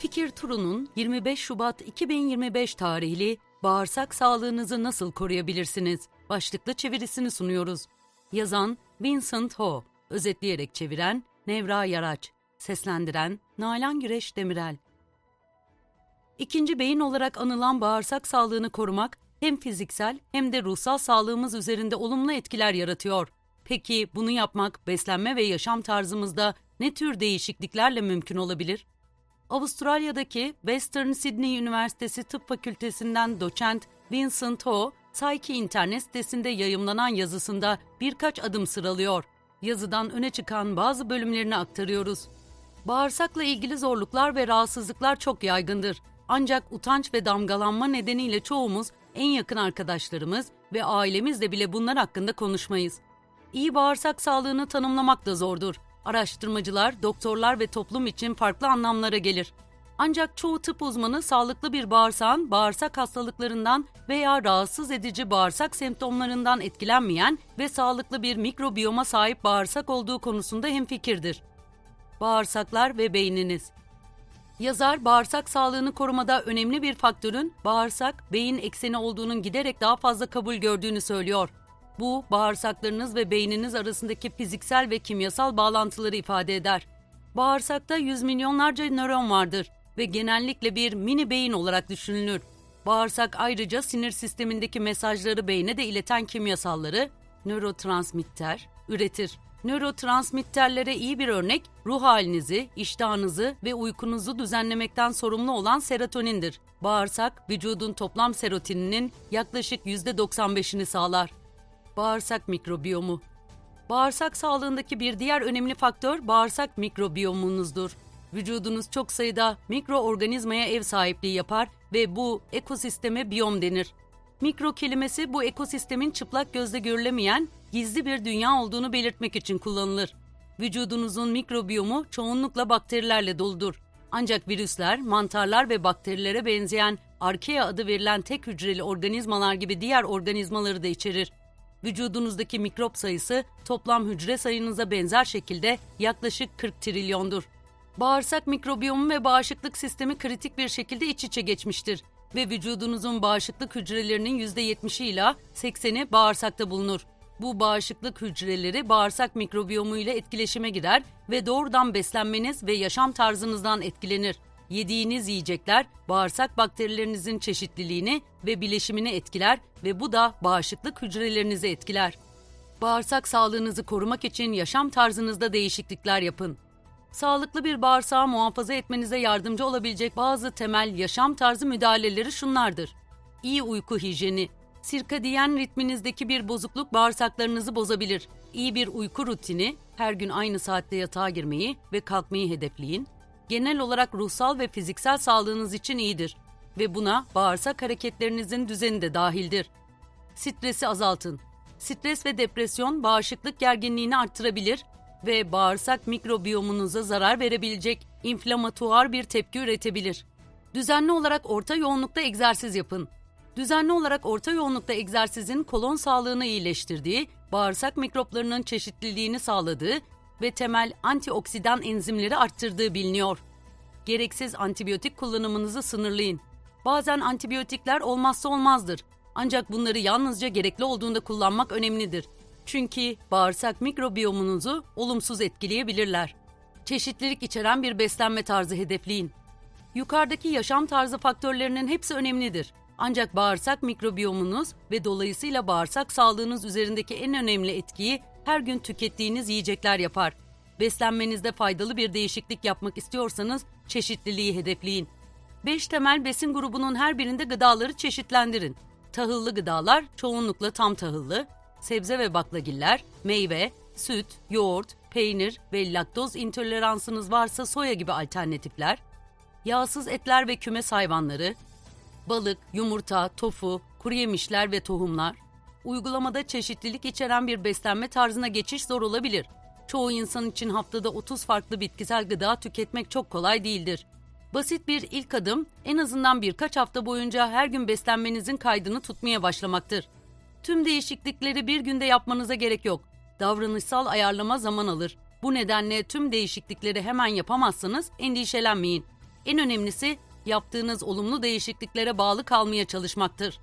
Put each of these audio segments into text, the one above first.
Fikir Turu'nun 25 Şubat 2025 tarihli Bağırsak sağlığınızı nasıl koruyabilirsiniz? başlıklı çevirisini sunuyoruz. Yazan Vincent Ho, özetleyerek çeviren Nevra Yaraç, seslendiren Nalan Güreş Demirel. İkinci beyin olarak anılan bağırsak sağlığını korumak hem fiziksel hem de ruhsal sağlığımız üzerinde olumlu etkiler yaratıyor. Peki bunu yapmak beslenme ve yaşam tarzımızda ne tür değişikliklerle mümkün olabilir? Avustralya'daki Western Sydney Üniversitesi Tıp Fakültesinden doçent Vincent Ho, Psyche internet sitesinde yayımlanan yazısında birkaç adım sıralıyor. Yazıdan öne çıkan bazı bölümlerini aktarıyoruz. Bağırsakla ilgili zorluklar ve rahatsızlıklar çok yaygındır. Ancak utanç ve damgalanma nedeniyle çoğumuz en yakın arkadaşlarımız ve ailemizle bile bunlar hakkında konuşmayız. İyi bağırsak sağlığını tanımlamak da zordur. Araştırmacılar, doktorlar ve toplum için farklı anlamlara gelir. Ancak çoğu tıp uzmanı sağlıklı bir bağırsağın bağırsak hastalıklarından veya rahatsız edici bağırsak semptomlarından etkilenmeyen ve sağlıklı bir mikrobiyoma sahip bağırsak olduğu konusunda hemfikirdir. Bağırsaklar ve beyniniz Yazar, bağırsak sağlığını korumada önemli bir faktörün bağırsak, beyin ekseni olduğunun giderek daha fazla kabul gördüğünü söylüyor. Bu, bağırsaklarınız ve beyniniz arasındaki fiziksel ve kimyasal bağlantıları ifade eder. Bağırsakta yüz milyonlarca nöron vardır ve genellikle bir mini beyin olarak düşünülür. Bağırsak ayrıca sinir sistemindeki mesajları beyne de ileten kimyasalları, nörotransmitter, üretir. Nörotransmitterlere iyi bir örnek ruh halinizi, iştahınızı ve uykunuzu düzenlemekten sorumlu olan serotonindir. Bağırsak, vücudun toplam serotoninin yaklaşık %95'ini sağlar. Bağırsak mikrobiyomu Bağırsak sağlığındaki bir diğer önemli faktör bağırsak mikrobiyomunuzdur. Vücudunuz çok sayıda mikroorganizmaya ev sahipliği yapar ve bu ekosisteme biyom denir. Mikro kelimesi bu ekosistemin çıplak gözle görülemeyen gizli bir dünya olduğunu belirtmek için kullanılır. Vücudunuzun mikrobiyomu çoğunlukla bakterilerle doludur. Ancak virüsler, mantarlar ve bakterilere benzeyen arkea adı verilen tek hücreli organizmalar gibi diğer organizmaları da içerir. Vücudunuzdaki mikrop sayısı toplam hücre sayınıza benzer şekilde yaklaşık 40 trilyondur. Bağırsak mikrobiyomu ve bağışıklık sistemi kritik bir şekilde iç içe geçmiştir ve vücudunuzun bağışıklık hücrelerinin %70'i ila 80'i bağırsakta bulunur. Bu bağışıklık hücreleri bağırsak mikrobiyomu ile etkileşime girer ve doğrudan beslenmeniz ve yaşam tarzınızdan etkilenir. Yediğiniz yiyecekler bağırsak bakterilerinizin çeşitliliğini ve bileşimini etkiler ve bu da bağışıklık hücrelerinizi etkiler. Bağırsak sağlığınızı korumak için yaşam tarzınızda değişiklikler yapın. Sağlıklı bir bağırsağı muhafaza etmenize yardımcı olabilecek bazı temel yaşam tarzı müdahaleleri şunlardır. İyi uyku hijyeni. Sirkadiyen ritminizdeki bir bozukluk bağırsaklarınızı bozabilir. İyi bir uyku rutini, her gün aynı saatte yatağa girmeyi ve kalkmayı hedefleyin. Genel olarak ruhsal ve fiziksel sağlığınız için iyidir ve buna bağırsak hareketlerinizin düzeni de dahildir. Stresi azaltın. Stres ve depresyon bağışıklık gerginliğini arttırabilir ve bağırsak mikrobiyomunuza zarar verebilecek inflamatuar bir tepki üretebilir. Düzenli olarak orta yoğunlukta egzersiz yapın. Düzenli olarak orta yoğunlukta egzersizin kolon sağlığını iyileştirdiği, bağırsak mikroplarının çeşitliliğini sağladığı ve temel antioksidan enzimleri arttırdığı biliniyor. Gereksiz antibiyotik kullanımınızı sınırlayın. Bazen antibiyotikler olmazsa olmazdır. Ancak bunları yalnızca gerekli olduğunda kullanmak önemlidir. Çünkü bağırsak mikrobiyomunuzu olumsuz etkileyebilirler. Çeşitlilik içeren bir beslenme tarzı hedefleyin. Yukarıdaki yaşam tarzı faktörlerinin hepsi önemlidir. Ancak bağırsak mikrobiyomunuz ve dolayısıyla bağırsak sağlığınız üzerindeki en önemli etkiyi her gün tükettiğiniz yiyecekler yapar. Beslenmenizde faydalı bir değişiklik yapmak istiyorsanız çeşitliliği hedefleyin. 5 temel besin grubunun her birinde gıdaları çeşitlendirin. Tahıllı gıdalar çoğunlukla tam tahıllı, sebze ve baklagiller, meyve, süt, yoğurt, peynir ve laktoz intoleransınız varsa soya gibi alternatifler, yağsız etler ve kümes hayvanları, balık, yumurta, tofu, kuru yemişler ve tohumlar. Uygulamada çeşitlilik içeren bir beslenme tarzına geçiş zor olabilir. Çoğu insan için haftada 30 farklı bitkisel gıda tüketmek çok kolay değildir. Basit bir ilk adım en azından birkaç hafta boyunca her gün beslenmenizin kaydını tutmaya başlamaktır. Tüm değişiklikleri bir günde yapmanıza gerek yok. Davranışsal ayarlama zaman alır. Bu nedenle tüm değişiklikleri hemen yapamazsanız endişelenmeyin. En önemlisi yaptığınız olumlu değişikliklere bağlı kalmaya çalışmaktır.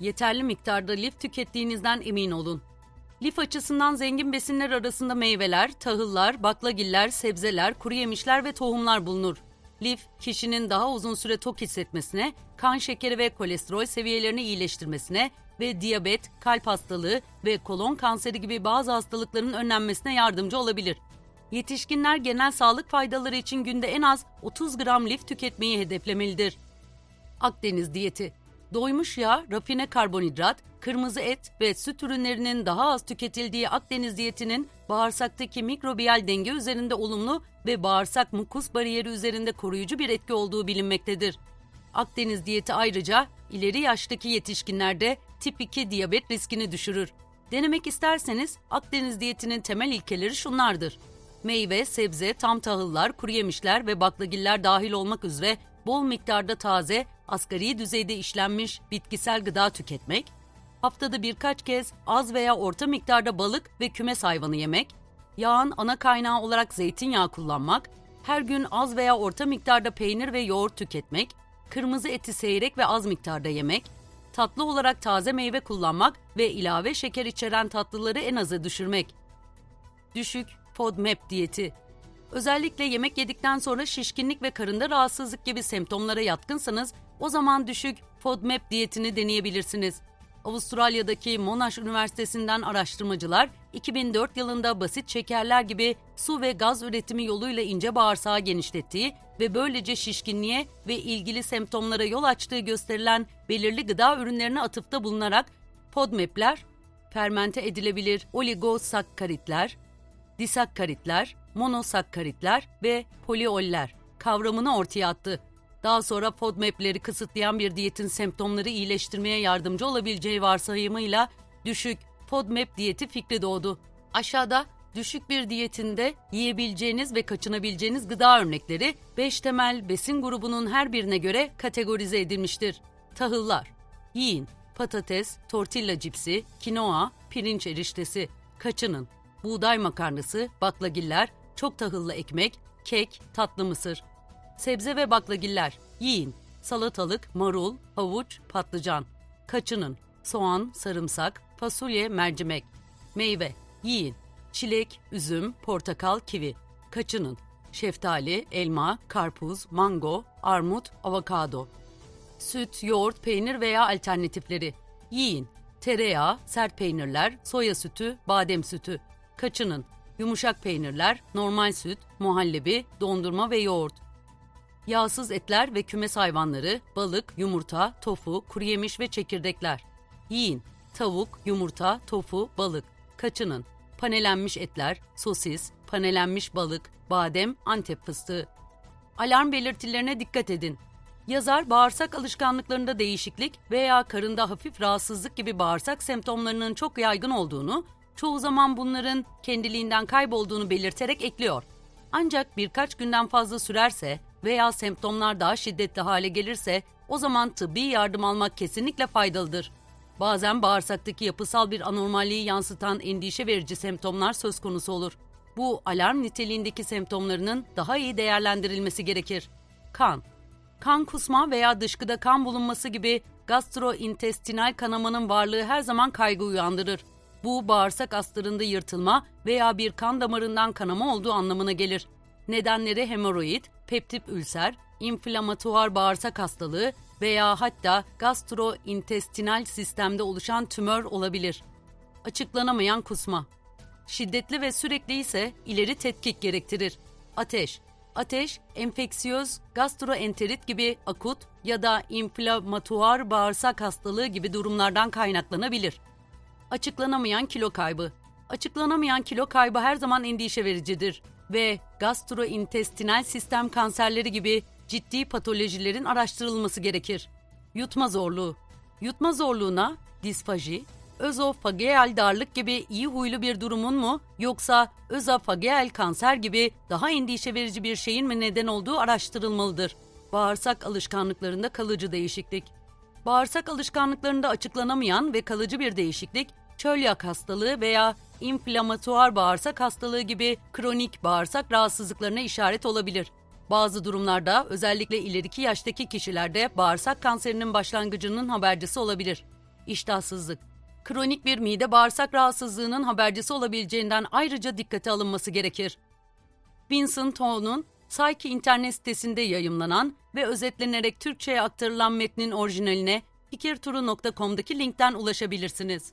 Yeterli miktarda lif tükettiğinizden emin olun. Lif açısından zengin besinler arasında meyveler, tahıllar, baklagiller, sebzeler, kuru yemişler ve tohumlar bulunur. Lif, kişinin daha uzun süre tok hissetmesine, kan şekeri ve kolesterol seviyelerini iyileştirmesine ve diyabet, kalp hastalığı ve kolon kanseri gibi bazı hastalıkların önlenmesine yardımcı olabilir. Yetişkinler genel sağlık faydaları için günde en az 30 gram lif tüketmeyi hedeflemelidir. Akdeniz diyeti. Doymuş yağ, rafine karbonhidrat, kırmızı et ve süt ürünlerinin daha az tüketildiği Akdeniz diyetinin bağırsaktaki mikrobiyal denge üzerinde olumlu ve bağırsak mukus bariyeri üzerinde koruyucu bir etki olduğu bilinmektedir. Akdeniz diyeti ayrıca ileri yaştaki yetişkinlerde tip 2 diyabet riskini düşürür. Denemek isterseniz Akdeniz diyetinin temel ilkeleri şunlardır. Meyve, sebze, tam tahıllar, kuru yemişler ve baklagiller dahil olmak üzere bol miktarda taze, asgari düzeyde işlenmiş bitkisel gıda tüketmek, haftada birkaç kez az veya orta miktarda balık ve kümes hayvanı yemek, yağın ana kaynağı olarak zeytinyağı kullanmak, her gün az veya orta miktarda peynir ve yoğurt tüketmek, kırmızı eti seyrek ve az miktarda yemek, tatlı olarak taze meyve kullanmak ve ilave şeker içeren tatlıları en aza düşürmek. Düşük FODMAP diyeti. Özellikle yemek yedikten sonra şişkinlik ve karında rahatsızlık gibi semptomlara yatkınsanız o zaman düşük FODMAP diyetini deneyebilirsiniz. Avustralya'daki Monash Üniversitesi'nden araştırmacılar 2004 yılında basit şekerler gibi su ve gaz üretimi yoluyla ince bağırsağı genişlettiği ve böylece şişkinliğe ve ilgili semptomlara yol açtığı gösterilen belirli gıda ürünlerine atıfta bulunarak FODMAP'ler, fermente edilebilir oligosakkaritler, disakkaritler, monosakkaritler ve polioller kavramını ortaya attı. Daha sonra FODMAP'leri kısıtlayan bir diyetin semptomları iyileştirmeye yardımcı olabileceği varsayımıyla düşük FODMAP diyeti fikri doğdu. Aşağıda düşük bir diyetinde yiyebileceğiniz ve kaçınabileceğiniz gıda örnekleri 5 temel besin grubunun her birine göre kategorize edilmiştir. Tahıllar, yiyin, patates, tortilla cipsi, kinoa, pirinç eriştesi, kaçının, buğday makarnası, baklagiller, çok tahıllı ekmek, kek, tatlı mısır. Sebze ve baklagiller, yiyin, salatalık, marul, havuç, patlıcan. Kaçının, soğan, sarımsak, fasulye, mercimek. Meyve, yiyin, çilek, üzüm, portakal, kivi. Kaçının, şeftali, elma, karpuz, mango, armut, avokado. Süt, yoğurt, peynir veya alternatifleri. Yiyin, tereyağı, sert peynirler, soya sütü, badem sütü. Kaçının, yumuşak peynirler, normal süt, muhallebi, dondurma ve yoğurt. Yağsız etler ve kümes hayvanları, balık, yumurta, tofu, kuru yemiş ve çekirdekler. Yiyin, tavuk, yumurta, tofu, balık. Kaçının, panelenmiş etler, sosis, panelenmiş balık, badem, antep fıstığı. Alarm belirtilerine dikkat edin. Yazar bağırsak alışkanlıklarında değişiklik veya karında hafif rahatsızlık gibi bağırsak semptomlarının çok yaygın olduğunu, çoğu zaman bunların kendiliğinden kaybolduğunu belirterek ekliyor. Ancak birkaç günden fazla sürerse veya semptomlar daha şiddetli hale gelirse o zaman tıbbi yardım almak kesinlikle faydalıdır. Bazen bağırsaktaki yapısal bir anormalliği yansıtan endişe verici semptomlar söz konusu olur. Bu alarm niteliğindeki semptomlarının daha iyi değerlendirilmesi gerekir. Kan Kan kusma veya dışkıda kan bulunması gibi gastrointestinal kanamanın varlığı her zaman kaygı uyandırır. Bu bağırsak astarında yırtılma veya bir kan damarından kanama olduğu anlamına gelir. Nedenleri hemoroid, peptip ülser, inflamatuar bağırsak hastalığı veya hatta gastrointestinal sistemde oluşan tümör olabilir. Açıklanamayan kusma. Şiddetli ve sürekli ise ileri tetkik gerektirir. Ateş. Ateş, enfeksiyöz, gastroenterit gibi akut ya da inflamatuar bağırsak hastalığı gibi durumlardan kaynaklanabilir. Açıklanamayan kilo kaybı. Açıklanamayan kilo kaybı her zaman endişe vericidir ve gastrointestinal sistem kanserleri gibi ciddi patolojilerin araştırılması gerekir. Yutma zorluğu. Yutma zorluğuna disfaji, özofageal darlık gibi iyi huylu bir durumun mu yoksa özofageal kanser gibi daha endişe verici bir şeyin mi neden olduğu araştırılmalıdır. Bağırsak alışkanlıklarında kalıcı değişiklik. Bağırsak alışkanlıklarında açıklanamayan ve kalıcı bir değişiklik, çölyak hastalığı veya inflamatuar bağırsak hastalığı gibi kronik bağırsak rahatsızlıklarına işaret olabilir. Bazı durumlarda özellikle ileriki yaştaki kişilerde bağırsak kanserinin başlangıcının habercisi olabilir. İştahsızlık. Kronik bir mide bağırsak rahatsızlığının habercisi olabileceğinden ayrıca dikkate alınması gerekir. Vincent Ho'nun Psyche internet sitesinde yayımlanan ve özetlenerek Türkçe'ye aktarılan metnin orijinaline fikirturu.com'daki linkten ulaşabilirsiniz.